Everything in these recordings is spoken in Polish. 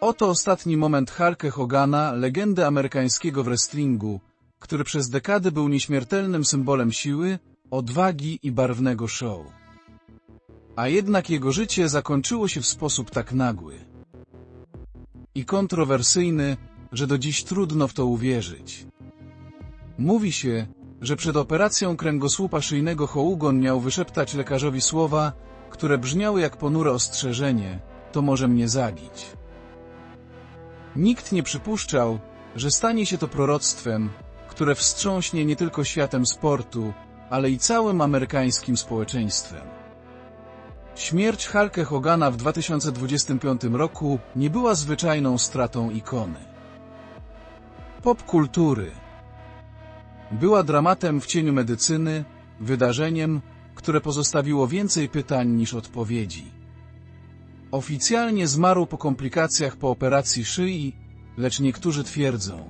Oto ostatni moment Hulka Hogana, legendy amerykańskiego wrestlingu, który przez dekady był nieśmiertelnym symbolem siły, odwagi i barwnego show. A jednak jego życie zakończyło się w sposób tak nagły i kontrowersyjny, że do dziś trudno w to uwierzyć. Mówi się, że przed operacją kręgosłupa szyjnego Hołgon miał wyszeptać lekarzowi słowa, które brzmiały jak ponure ostrzeżenie, to może mnie zabić. Nikt nie przypuszczał, że stanie się to proroctwem, które wstrząśnie nie tylko światem sportu, ale i całym amerykańskim społeczeństwem. Śmierć Hulka Hogana w 2025 roku nie była zwyczajną stratą ikony. Popkultury była dramatem w cieniu medycyny, wydarzeniem, które pozostawiło więcej pytań niż odpowiedzi. Oficjalnie zmarł po komplikacjach po operacji szyi, lecz niektórzy twierdzą,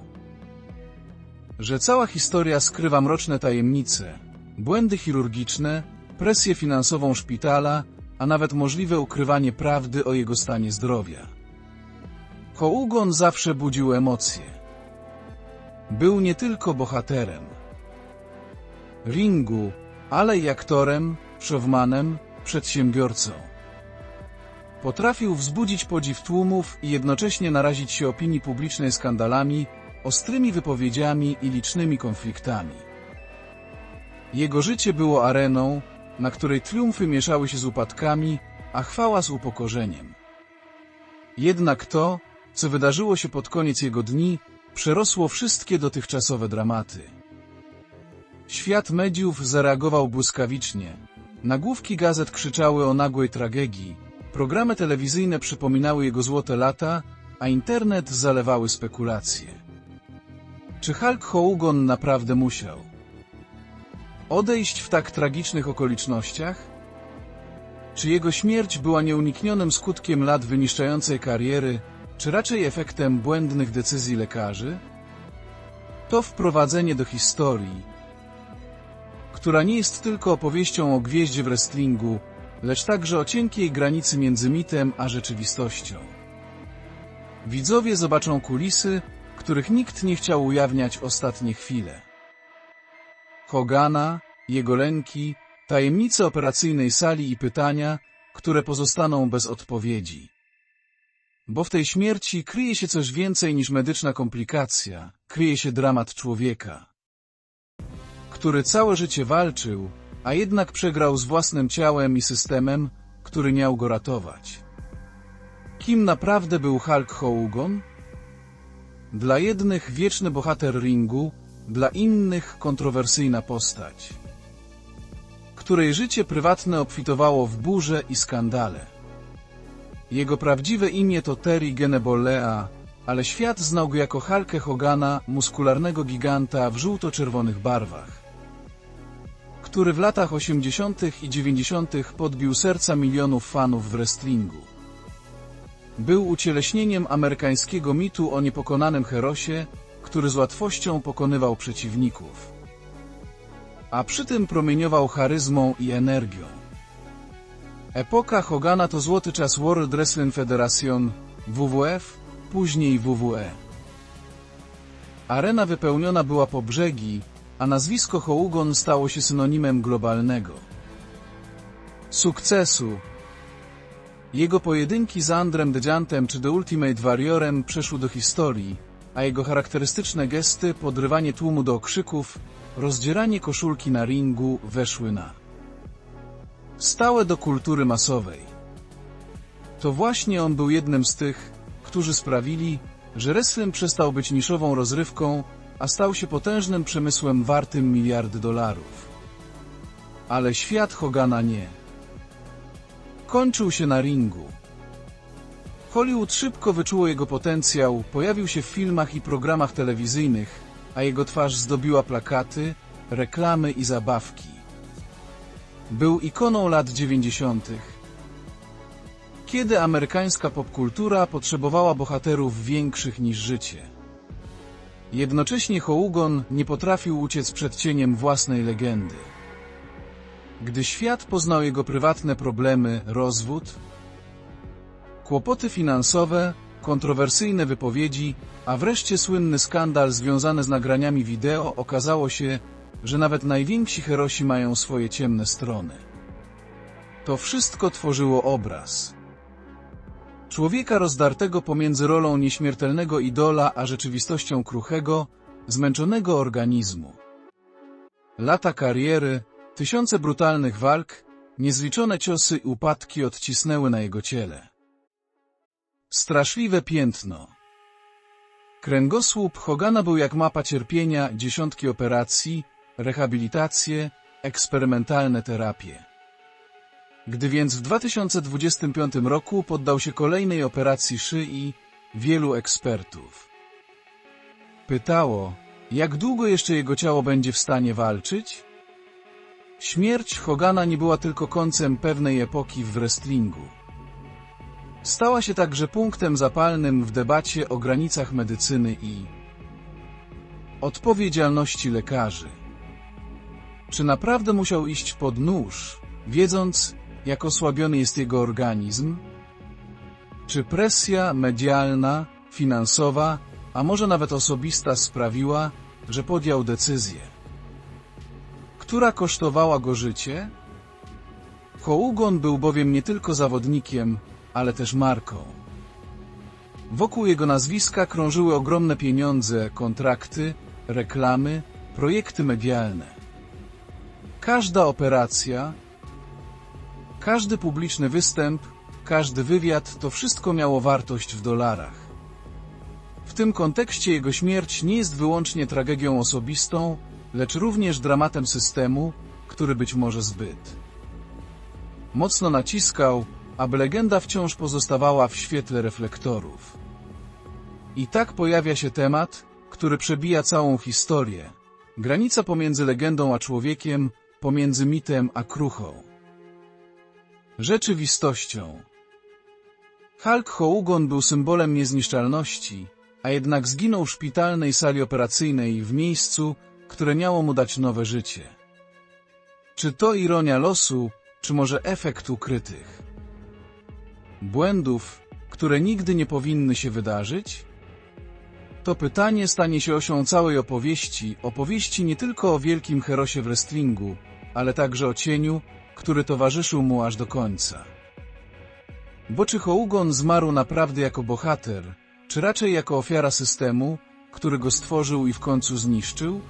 że cała historia skrywa mroczne tajemnice, błędy chirurgiczne, presję finansową szpitala, a nawet możliwe ukrywanie prawdy o jego stanie zdrowia. Hołgon zawsze budził emocje. Był nie tylko bohaterem ringu, ale i aktorem, showmanem, przedsiębiorcą. Potrafił wzbudzić podziw tłumów i jednocześnie narazić się opinii publicznej skandalami, ostrymi wypowiedziami i licznymi konfliktami. Jego życie było areną, na której triumfy mieszały się z upadkami, a chwała z upokorzeniem. Jednak to, co wydarzyło się pod koniec jego dni, przerosło wszystkie dotychczasowe dramaty. Świat mediów zareagował błyskawicznie. Nagłówki gazet krzyczały o nagłej tragedii, programy telewizyjne przypominały jego złote lata, a internet zalewały spekulacje. Czy Hulk Hogan naprawdę musiał odejść w tak tragicznych okolicznościach? Czy jego śmierć była nieuniknionym skutkiem lat wyniszczającej kariery, czy raczej efektem błędnych decyzji lekarzy? To wprowadzenie do historii, która nie jest tylko opowieścią o gwieździe w wrestlingu, lecz także o cienkiej granicy między mitem a rzeczywistością. Widzowie zobaczą kulisy, których nikt nie chciał ujawniać ostatnie chwile. Hogana, jego lęki, tajemnice operacyjnej sali i pytania, które pozostaną bez odpowiedzi. Bo w tej śmierci kryje się coś więcej niż medyczna komplikacja, kryje się dramat człowieka, który całe życie walczył, a jednak przegrał z własnym ciałem i systemem, który miał go ratować. Kim naprawdę był Hulk Hogan? Dla jednych wieczny bohater ringu, dla innych kontrowersyjna postać, której życie prywatne obfitowało w burze i skandale. Jego prawdziwe imię to Terry Genebollea, ale świat znał go jako Hulkę Hogana, muskularnego giganta w żółto-czerwonych barwach, który w latach 80. i 90. podbił serca milionów fanów w wrestlingu. Był ucieleśnieniem amerykańskiego mitu o niepokonanym herosie, który z łatwością pokonywał przeciwników. A przy tym promieniował charyzmą i energią. Epoka Hogana to złoty czas World Wrestling Federation, WWF, później WWE. Arena wypełniona była po brzegi, a nazwisko Hogan stało się synonimem globalnego sukcesu. Jego pojedynki z Andrem the czy The Ultimate Warriorem przeszły do historii, a jego charakterystyczne gesty, podrywanie tłumu do okrzyków, rozdzieranie koszulki na ringu weszły na stałe do kultury masowej. To właśnie on był jednym z tych, którzy sprawili, że wrestling przestał być niszową rozrywką, a stał się potężnym przemysłem wartym miliardy dolarów. Ale świat Hogana nie. Kończył się na ringu. Hollywood szybko wyczuło jego potencjał, pojawił się w filmach i programach telewizyjnych, a jego twarz zdobiła plakaty, reklamy i zabawki. Był ikoną lat 90. Kiedy amerykańska popkultura potrzebowała bohaterów większych niż życie. Jednocześnie Hołgon nie potrafił uciec przed cieniem własnej legendy. Gdy świat poznał jego prywatne problemy, rozwód, kłopoty finansowe, kontrowersyjne wypowiedzi, a wreszcie słynny skandal związany z nagraniami wideo okazało się, że nawet najwięksi herosi mają swoje ciemne strony. To wszystko tworzyło obraz. Człowieka rozdartego pomiędzy rolą nieśmiertelnego idola a rzeczywistością kruchego, zmęczonego organizmu. Lata kariery, tysiące brutalnych walk, niezliczone ciosy i upadki odcisnęły na jego ciele. Straszliwe piętno. Kręgosłup Hogana był jak mapa cierpienia, dziesiątki operacji, rehabilitacje, eksperymentalne terapie. Gdy więc w 2025 roku poddał się kolejnej operacji szyi, wielu ekspertów pytało, jak długo jeszcze jego ciało będzie w stanie walczyć? Śmierć Hogana nie była tylko końcem pewnej epoki w wrestlingu. Stała się także punktem zapalnym w debacie o granicach medycyny i odpowiedzialności lekarzy. Czy naprawdę musiał iść pod nóż, wiedząc, jak osłabiony jest jego organizm? Czy presja medialna, finansowa, a może nawet osobista sprawiła, że podjął decyzję? Która kosztowała go życie? Hołgon był bowiem nie tylko zawodnikiem, ale też marką. Wokół jego nazwiska krążyły ogromne pieniądze, kontrakty, reklamy, projekty medialne. Każda operacja, każdy publiczny występ, każdy wywiad to wszystko miało wartość w dolarach. W tym kontekście jego śmierć nie jest wyłącznie tragedią osobistą, lecz również dramatem systemu, który być może zbyt mocno naciskał, aby legenda wciąż pozostawała w świetle reflektorów. I tak pojawia się temat, który przebija całą historię. Granica pomiędzy legendą a człowiekiem, pomiędzy mitem a kruchą. Rzeczywistością. Hulk Hogan był symbolem niezniszczalności, a jednak zginął w szpitalnej sali operacyjnej w miejscu, które miało mu dać nowe życie. Czy to ironia losu, czy może efekt ukrytych błędów, które nigdy nie powinny się wydarzyć? To pytanie stanie się osią całej opowieści, opowieści nie tylko o wielkim herosie w wrestlingu, ale także o cieniu, który towarzyszył mu aż do końca. Bo czy Hołgon zmarł naprawdę jako bohater, czy raczej jako ofiara systemu, który go stworzył i w końcu zniszczył?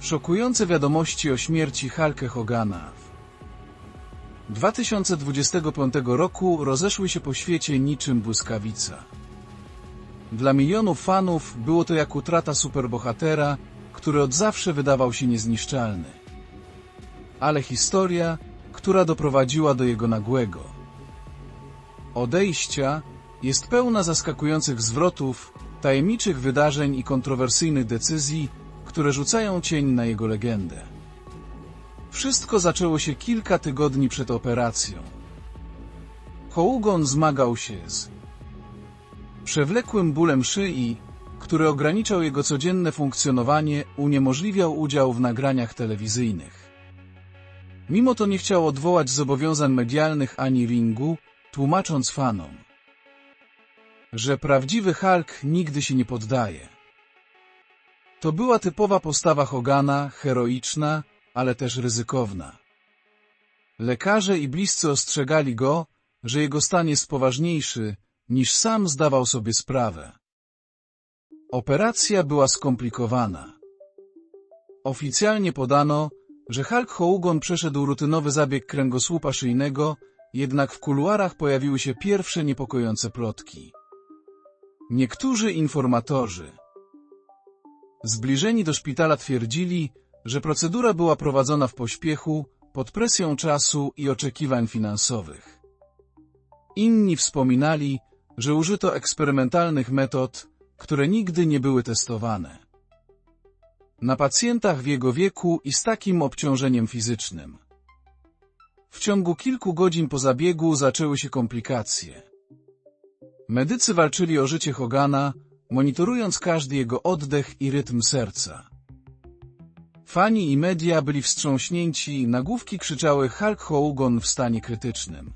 Szokujące wiadomości o śmierci Hulka Hogana. 2025 roku rozeszły się po świecie niczym błyskawica. Dla milionów fanów było to jak utrata superbohatera, który od zawsze wydawał się niezniszczalny. Ale historia, która doprowadziła do jego nagłego odejścia, jest pełna zaskakujących zwrotów, tajemniczych wydarzeń i kontrowersyjnych decyzji, które rzucają cień na jego legendę. Wszystko zaczęło się kilka tygodni przed operacją. Hołgon zmagał się z przewlekłym bólem szyi, który ograniczał jego codzienne funkcjonowanie, uniemożliwiał udział w nagraniach telewizyjnych. Mimo to nie chciał odwołać zobowiązań medialnych ani ringu, tłumacząc fanom, że prawdziwy Hulk nigdy się nie poddaje. To była typowa postawa Hogana, heroiczna, ale też ryzykowna. Lekarze i bliscy ostrzegali go, że jego stan jest poważniejszy, niż sam zdawał sobie sprawę. Operacja była skomplikowana. Oficjalnie podano, że Hulk Hogan przeszedł rutynowy zabieg kręgosłupa szyjnego, jednak w kuluarach pojawiły się pierwsze niepokojące plotki. Niektórzy informatorzy zbliżeni do szpitala twierdzili, że procedura była prowadzona w pośpiechu, pod presją czasu i oczekiwań finansowych. Inni wspominali, że użyto eksperymentalnych metod, które nigdy nie były testowane. Na pacjentach w jego wieku i z takim obciążeniem fizycznym. W ciągu kilku godzin po zabiegu zaczęły się komplikacje. Medycy walczyli o życie Hogana, monitorując każdy jego oddech i rytm serca. Fani i media byli wstrząśnięci, nagłówki krzyczały Hulk Hogan w stanie krytycznym.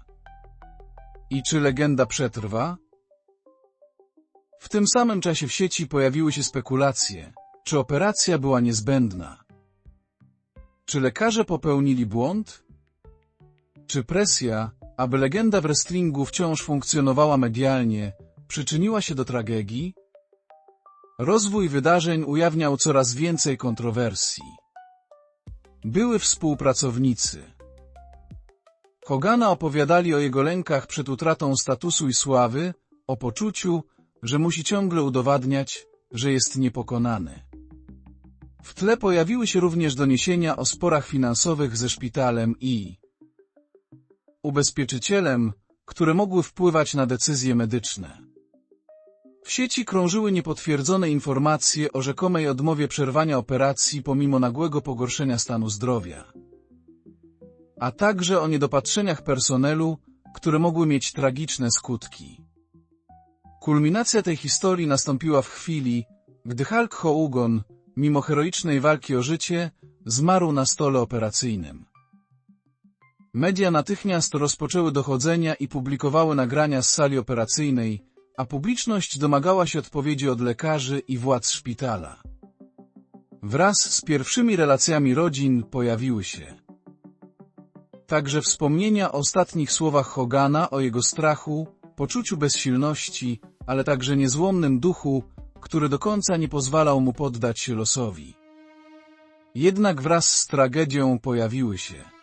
I czy legenda przetrwa? tym samym czasie w sieci pojawiły się spekulacje, czy operacja była niezbędna. Czy lekarze popełnili błąd? Czy presja, aby legenda wrestlingu wciąż funkcjonowała medialnie, przyczyniła się do tragedii? Rozwój wydarzeń ujawniał coraz więcej kontrowersji. Były współpracownicy. Hogana opowiadali o jego lękach przed utratą statusu i sławy, o poczuciu, że musi ciągle udowadniać, że jest niepokonany. W tle pojawiły się również doniesienia o sporach finansowych ze szpitalem i ubezpieczycielem, które mogły wpływać na decyzje medyczne. W sieci krążyły niepotwierdzone informacje o rzekomej odmowie przerwania operacji pomimo nagłego pogorszenia stanu zdrowia, a także o niedopatrzeniach personelu, które mogły mieć tragiczne skutki. Kulminacja tej historii nastąpiła w chwili, gdy Hulk Hogan, mimo heroicznej walki o życie, zmarł na stole operacyjnym. Media natychmiast rozpoczęły dochodzenia i publikowały nagrania z sali operacyjnej, a publiczność domagała się odpowiedzi od lekarzy i władz szpitala. Wraz z pierwszymi relacjami rodzin pojawiły się także wspomnienia o ostatnich słowach Hogana o jego strachu, poczuciu bezsilności, ale także niezłomnym duchu, który do końca nie pozwalał mu poddać się losowi. Jednak wraz z tragedią pojawiły się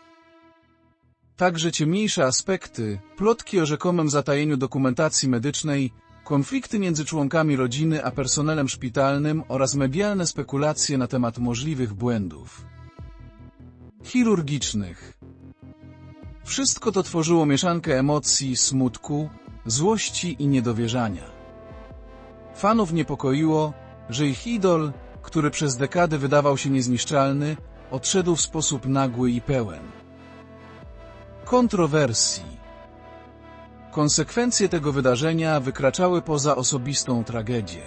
także ciemniejsze aspekty, plotki o rzekomym zatajeniu dokumentacji medycznej, konflikty między członkami rodziny a personelem szpitalnym oraz medialne spekulacje na temat możliwych błędów chirurgicznych. Wszystko to tworzyło mieszankę emocji, smutku, złości i niedowierzania. Fanów niepokoiło, że ich idol, który przez dekady wydawał się niezniszczalny, odszedł w sposób nagły i pełen kontrowersji. Konsekwencje tego wydarzenia wykraczały poza osobistą tragedię.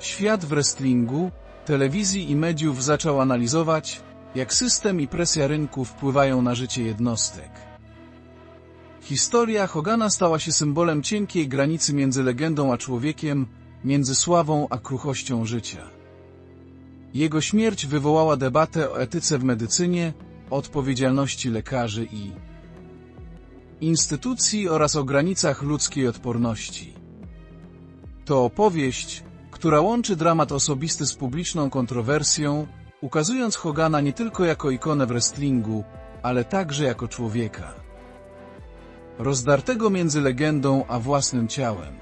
Świat wrestlingu, telewizji i mediów zaczął analizować, jak system i presja rynku wpływają na życie jednostek. Historia Hogana stała się symbolem cienkiej granicy między legendą a człowiekiem, między sławą a kruchością życia. Jego śmierć wywołała debatę o etyce w medycynie, odpowiedzialności lekarzy i instytucji oraz o granicach ludzkiej odporności. To opowieść, która łączy dramat osobisty z publiczną kontrowersją, ukazując Hogana nie tylko jako ikonę wrestlingu, ale także jako człowieka. Rozdartego między legendą a własnym ciałem.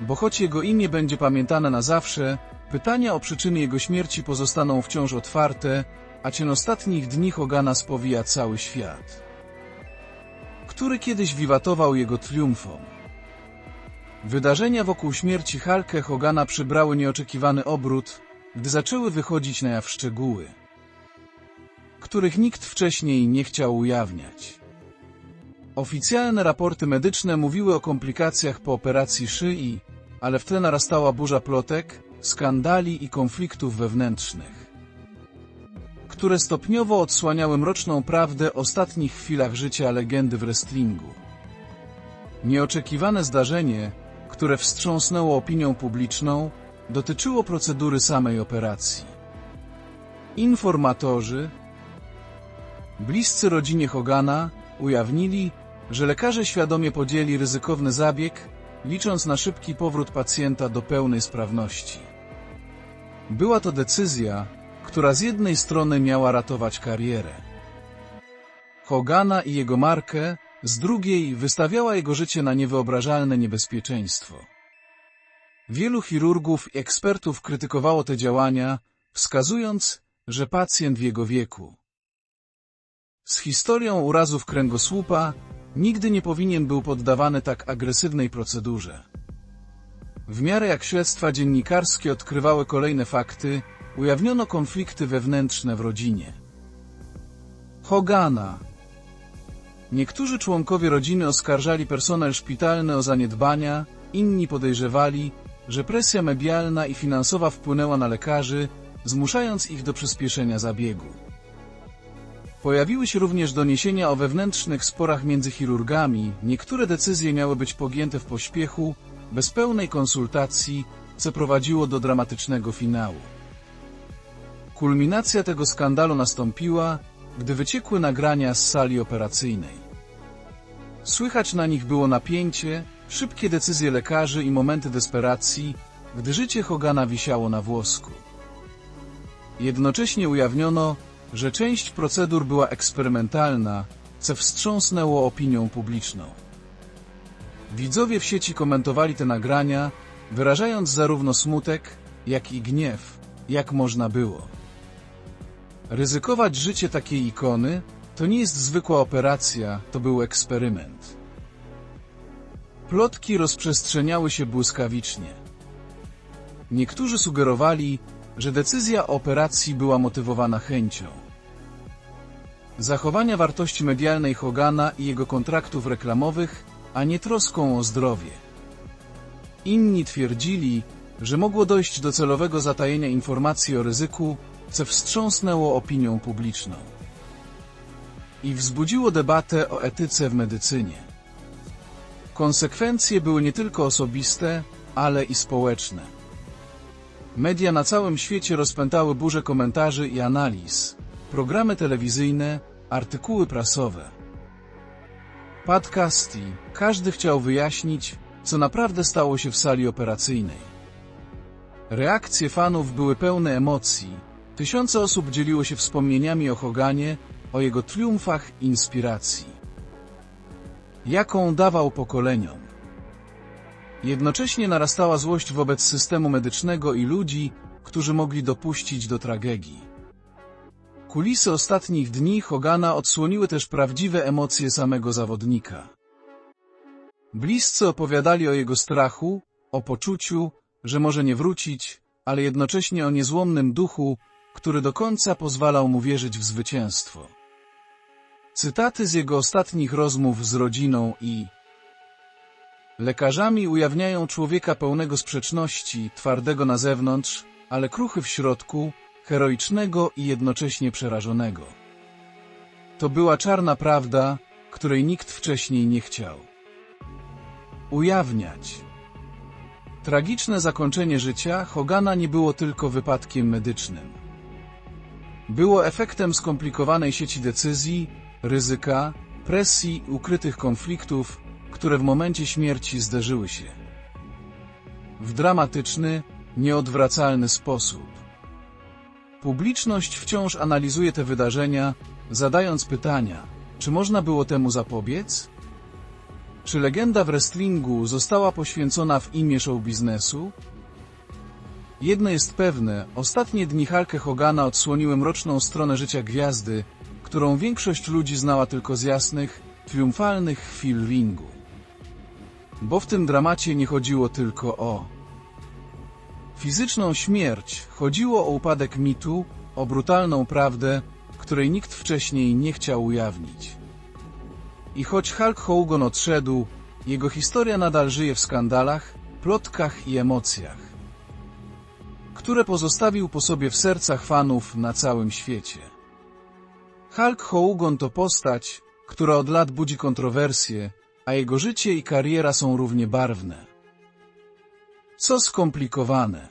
Bo choć jego imię będzie pamiętane na zawsze, pytania o przyczyny jego śmierci pozostaną wciąż otwarte, a cień ostatnich dni Hogana spowija cały świat, który kiedyś wiwatował jego triumfom. Wydarzenia wokół śmierci Halke Hogana przybrały nieoczekiwany obrót, gdy zaczęły wychodzić na jaw szczegóły, których nikt wcześniej nie chciał ujawniać. Oficjalne raporty medyczne mówiły o komplikacjach po operacji szyi, ale w tle narastała burza plotek, skandali i konfliktów wewnętrznych, które stopniowo odsłaniały mroczną prawdę o ostatnich chwilach życia legendy w wrestlingu. Nieoczekiwane zdarzenie, które wstrząsnęło opinią publiczną, dotyczyło procedury samej operacji. Informatorzy, bliscy rodzinie Hogana, ujawnili, że lekarze świadomie podjęli ryzykowny zabieg, licząc na szybki powrót pacjenta do pełnej sprawności. Była to decyzja, która z jednej strony miała ratować karierę Hogana i jego markę, z drugiej wystawiała jego życie na niewyobrażalne niebezpieczeństwo. Wielu chirurgów i ekspertów krytykowało te działania, wskazując, że pacjent w jego wieku z historią urazów kręgosłupa nigdy nie powinien był poddawany tak agresywnej procedurze. W miarę jak śledztwa dziennikarskie odkrywały kolejne fakty, ujawniono konflikty wewnętrzne w rodzinie. Hogana Niektórzy członkowie rodziny oskarżali personel szpitalny o zaniedbania, inni podejrzewali, że presja medialna i finansowa wpłynęła na lekarzy, zmuszając ich do przyspieszenia zabiegu. Pojawiły się również doniesienia o wewnętrznych sporach między chirurgami, niektóre decyzje miały być pogięte w pośpiechu, bez pełnej konsultacji, co prowadziło do dramatycznego finału. Kulminacja tego skandalu nastąpiła, gdy wyciekły nagrania z sali operacyjnej. Słychać na nich było napięcie, szybkie decyzje lekarzy i momenty desperacji, gdy życie Hogana wisiało na włosku. Jednocześnie ujawniono, że część procedur była eksperymentalna, co wstrząsnęło opinią publiczną. Widzowie w sieci komentowali te nagrania, wyrażając zarówno smutek, jak i gniew, jak można było. Ryzykować życie takiej ikony to nie jest zwykła operacja, to był eksperyment. Plotki rozprzestrzeniały się błyskawicznie. Niektórzy sugerowali, że decyzja o operacji była motywowana chęcią zachowania wartości medialnej Hogana i jego kontraktów reklamowych, a nie troską o zdrowie. Inni twierdzili, że mogło dojść do celowego zatajenia informacji o ryzyku, co wstrząsnęło opinią publiczną i wzbudziło debatę o etyce w medycynie. Konsekwencje były nie tylko osobiste, ale i społeczne. Media na całym świecie rozpętały burzę komentarzy i analiz, programy telewizyjne, artykuły prasowe. Podcasty, każdy chciał wyjaśnić, co naprawdę stało się w sali operacyjnej. Reakcje fanów były pełne emocji, tysiące osób dzieliło się wspomnieniami o Hoganie, o jego triumfach i inspiracji. Jaką dawał pokoleniom. Jednocześnie narastała złość wobec systemu medycznego i ludzi, którzy mogli dopuścić do tragedii. Kulisy ostatnich dni Hogana odsłoniły też prawdziwe emocje samego zawodnika. Bliscy opowiadali o jego strachu, o poczuciu, że może nie wrócić, ale jednocześnie o niezłomnym duchu, który do końca pozwalał mu wierzyć w zwycięstwo. Cytaty z jego ostatnich rozmów z rodziną i lekarzami ujawniają człowieka pełnego sprzeczności, twardego na zewnątrz, ale kruchy w środku, heroicznego i jednocześnie przerażonego. To była czarna prawda, której nikt wcześniej nie chciał ujawniać. Tragiczne zakończenie życia Hogana nie było tylko wypadkiem medycznym. Było efektem skomplikowanej sieci decyzji, ryzyka, presji ukrytych konfliktów, które w momencie śmierci zderzyły się. W dramatyczny, nieodwracalny sposób. Publiczność wciąż analizuje te wydarzenia, zadając pytania, czy można było temu zapobiec? Czy legenda w wrestlingu została poświęcona w imię show biznesu? Jedno jest pewne, ostatnie dni Hulka Hogana odsłoniły mroczną stronę życia gwiazdy, którą większość ludzi znała tylko z jasnych, triumfalnych chwil ringu. Bo w tym dramacie nie chodziło tylko o fizyczną śmierć, chodziło o upadek mitu, o brutalną prawdę, której nikt wcześniej nie chciał ujawnić. I choć Hulk Hogan odszedł, jego historia nadal żyje w skandalach, plotkach i emocjach, które pozostawił po sobie w sercach fanów na całym świecie. Hulk Hogan to postać, która od lat budzi kontrowersje, a jego życie i kariera są równie barwne. Co skomplikowane.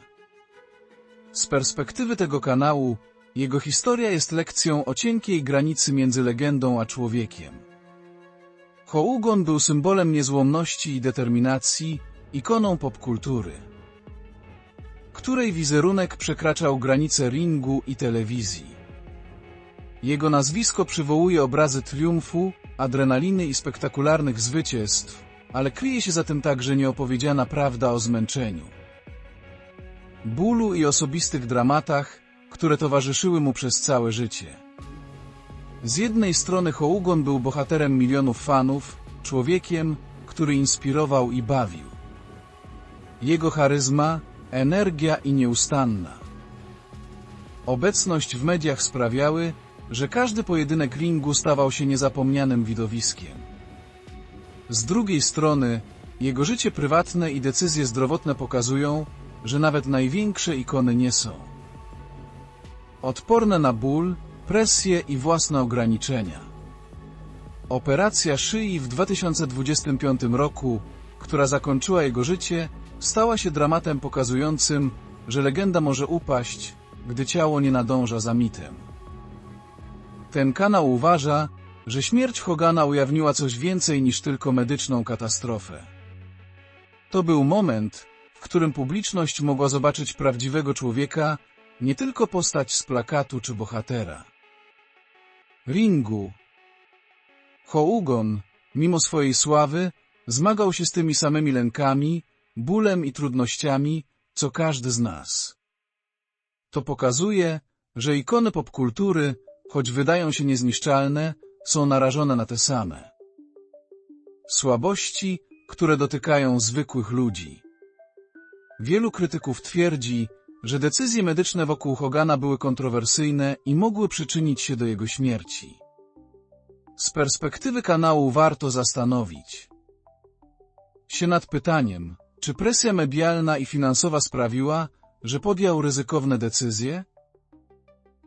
Z perspektywy tego kanału, jego historia jest lekcją o cienkiej granicy między legendą a człowiekiem. Hołgon był symbolem niezłomności i determinacji, ikoną popkultury, której wizerunek przekraczał granice ringu i telewizji. Jego nazwisko przywołuje obrazy triumfu, adrenaliny i spektakularnych zwycięstw, ale kryje się za tym także nieopowiedziana prawda o zmęczeniu, bólu i osobistych dramatach, które towarzyszyły mu przez całe życie. Z jednej strony Hołgon był bohaterem milionów fanów, człowiekiem, który inspirował i bawił. Jego charyzma, energia i nieustanna obecność w mediach sprawiały, że każdy pojedynek ringu stawał się niezapomnianym widowiskiem. Z drugiej strony, jego życie prywatne i decyzje zdrowotne pokazują, że nawet największe ikony nie są odporne na ból, presję i własne ograniczenia. Operacja szyi w 2025 roku, która zakończyła jego życie, stała się dramatem pokazującym, że legenda może upaść, gdy ciało nie nadąża za mitem. Ten kanał uważa, że śmierć Hogana ujawniła coś więcej niż tylko medyczną katastrofę. To był moment, w którym publiczność mogła zobaczyć prawdziwego człowieka, nie tylko postać z plakatu czy bohatera. Ringu Hołgon, mimo swojej sławy, zmagał się z tymi samymi lękami, bólem i trudnościami, co każdy z nas. To pokazuje, że ikony popkultury, choć wydają się niezniszczalne, są narażone na te same. Słabości, które dotykają zwykłych ludzi. Wielu krytyków twierdzi, że decyzje medyczne wokół Hogana były kontrowersyjne i mogły przyczynić się do jego śmierci. Z perspektywy kanału warto zastanowić się nad pytaniem, czy presja medialna i finansowa sprawiła, że podjął ryzykowne decyzje?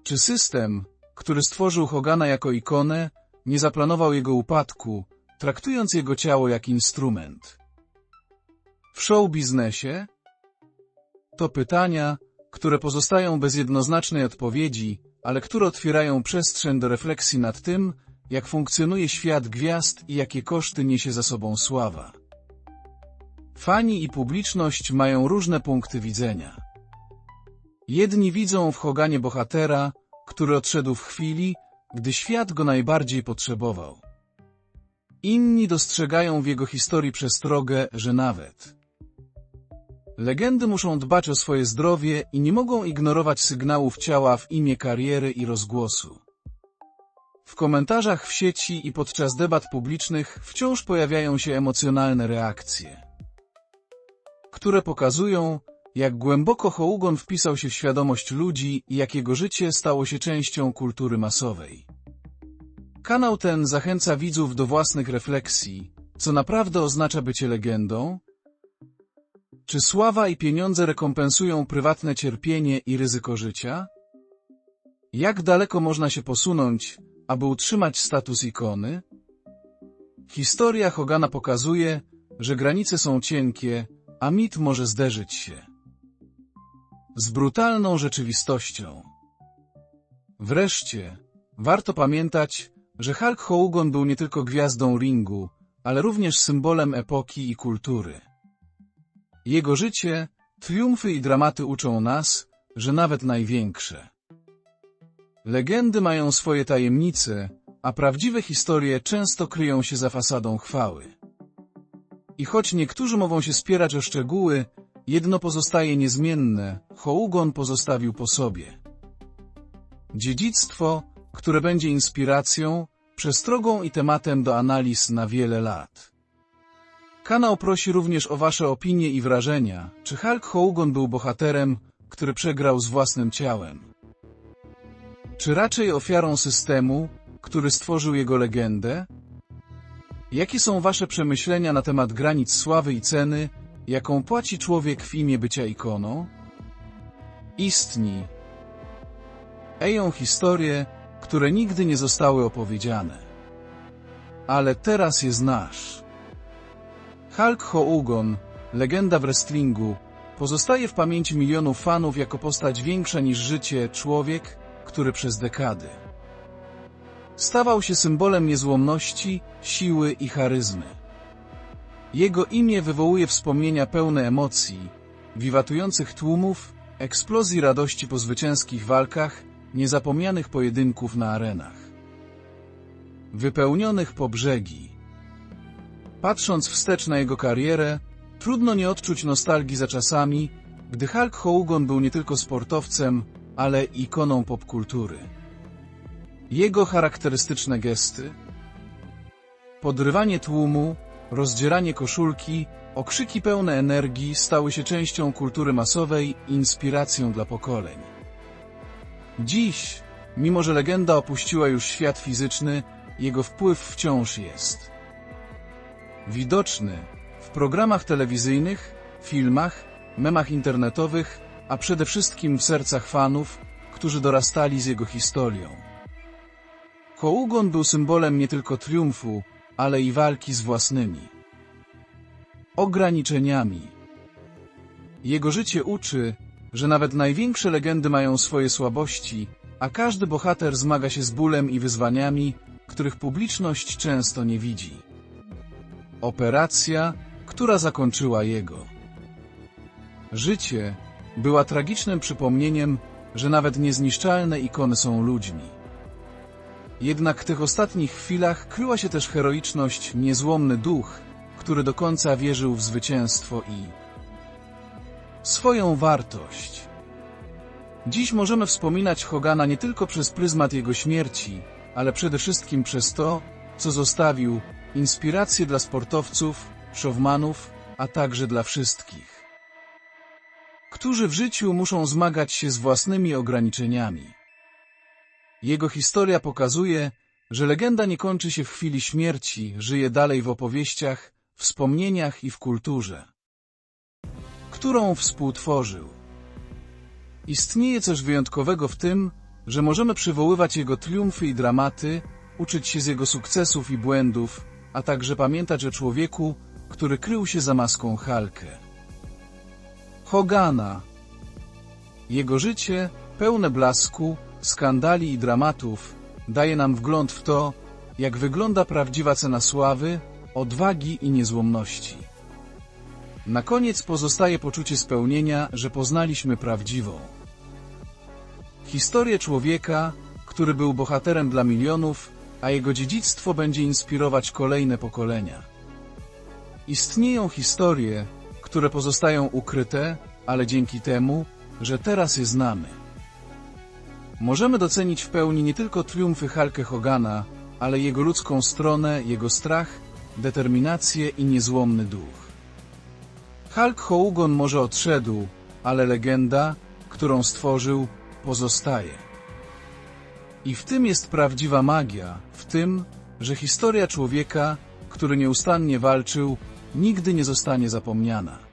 Czy system, który stworzył Hogana jako ikonę, nie zaplanował jego upadku, traktując jego ciało jak instrument? W show biznesie? To pytania, które pozostają bez jednoznacznej odpowiedzi, ale które otwierają przestrzeń do refleksji nad tym, jak funkcjonuje świat gwiazd i jakie koszty niesie za sobą sława. Fani i publiczność mają różne punkty widzenia. Jedni widzą w Hoganie bohatera, który odszedł w chwili, gdy świat go najbardziej potrzebował. Inni dostrzegają w jego historii przestrogę, że nawet legendy muszą dbać o swoje zdrowie i nie mogą ignorować sygnałów ciała w imię kariery i rozgłosu. W komentarzach w sieci i podczas debat publicznych wciąż pojawiają się emocjonalne reakcje, które pokazują, jak głęboko Hołgon wpisał się w świadomość ludzi i jak jego życie stało się częścią kultury masowej. Kanał ten zachęca widzów do własnych refleksji, co naprawdę oznacza bycie legendą? Czy sława i pieniądze rekompensują prywatne cierpienie i ryzyko życia? Jak daleko można się posunąć, aby utrzymać status ikony? Historia Hogana pokazuje, że granice są cienkie, a mit może zderzyć się z brutalną rzeczywistością. Wreszcie, warto pamiętać, że Hulk Hogan był nie tylko gwiazdą ringu, ale również symbolem epoki i kultury. Jego życie, triumfy i dramaty uczą nas, że nawet największe legendy mają swoje tajemnice, a prawdziwe historie często kryją się za fasadą chwały. I choć niektórzy mogą się spierać o szczegóły, Jedno pozostaje niezmienne, Hołgon pozostawił po sobie. Dziedzictwo, które będzie inspiracją, przestrogą i tematem do analiz na wiele lat. Kanał prosi również o Wasze opinie i wrażenia, czy Hulk Hogan był bohaterem, który przegrał z własnym ciałem. Czy raczej ofiarą systemu, który stworzył jego legendę? Jakie są Wasze przemyślenia na temat granic sławy i ceny, jaką płaci człowiek w imię bycia ikoną? Istni. Eją historie, które nigdy nie zostały opowiedziane. Ale teraz je znasz. Hulk Hogan, legenda w wrestlingu, pozostaje w pamięci milionów fanów jako postać większa niż życie, człowiek, który przez dekady stawał się symbolem niezłomności, siły i charyzmy. Jego imię wywołuje wspomnienia pełne emocji, wiwatujących tłumów, eksplozji radości po zwycięskich walkach, niezapomnianych pojedynków na arenach. Wypełnionych po brzegi. Patrząc wstecz na jego karierę, trudno nie odczuć nostalgii za czasami, gdy Hulk Hogan był nie tylko sportowcem, ale ikoną popkultury. Jego charakterystyczne gesty, podrywanie tłumu, Rozdzieranie koszulki, okrzyki pełne energii stały się częścią kultury masowej inspiracją dla pokoleń. Dziś, mimo że legenda opuściła już świat fizyczny, jego wpływ wciąż jest. Widoczny w programach telewizyjnych, filmach, memach internetowych, a przede wszystkim w sercach fanów, którzy dorastali z jego historią. Hołgon był symbolem nie tylko triumfu, ale i walki z własnymi ograniczeniami. Jego życie uczy, że nawet największe legendy mają swoje słabości, a każdy bohater zmaga się z bólem i wyzwaniami, których publiczność często nie widzi. Operacja, która zakończyła jego życie, była tragicznym przypomnieniem, że nawet niezniszczalne ikony są ludźmi. Jednak w tych ostatnich chwilach kryła się też heroiczność, niezłomny duch, który do końca wierzył w zwycięstwo i swoją wartość. Dziś możemy wspominać Hogana nie tylko przez pryzmat jego śmierci, ale przede wszystkim przez to, co zostawił, inspirację dla sportowców, showmanów, a także dla wszystkich, którzy w życiu muszą zmagać się z własnymi ograniczeniami. Jego historia pokazuje, że legenda nie kończy się w chwili śmierci, żyje dalej w opowieściach, wspomnieniach i w kulturze, którą współtworzył. Istnieje coś wyjątkowego w tym, że możemy przywoływać jego triumfy i dramaty, uczyć się z jego sukcesów i błędów, a także pamiętać o człowieku, który krył się za maską Halkę. Hogana. Jego życie, pełne blasku, skandali i dramatów, daje nam wgląd w to, jak wygląda prawdziwa cena sławy, odwagi i niezłomności. Na koniec pozostaje poczucie spełnienia, że poznaliśmy prawdziwą historię człowieka, który był bohaterem dla milionów, a jego dziedzictwo będzie inspirować kolejne pokolenia. Istnieją historie, które pozostają ukryte, ale dzięki temu, że teraz je znamy. Możemy docenić w pełni nie tylko triumfy Hulka Hogana, ale jego ludzką stronę, jego strach, determinację i niezłomny duch. Hulk Hogan może odszedł, ale legenda, którą stworzył, pozostaje. I w tym jest prawdziwa magia, w tym, że historia człowieka, który nieustannie walczył, nigdy nie zostanie zapomniana.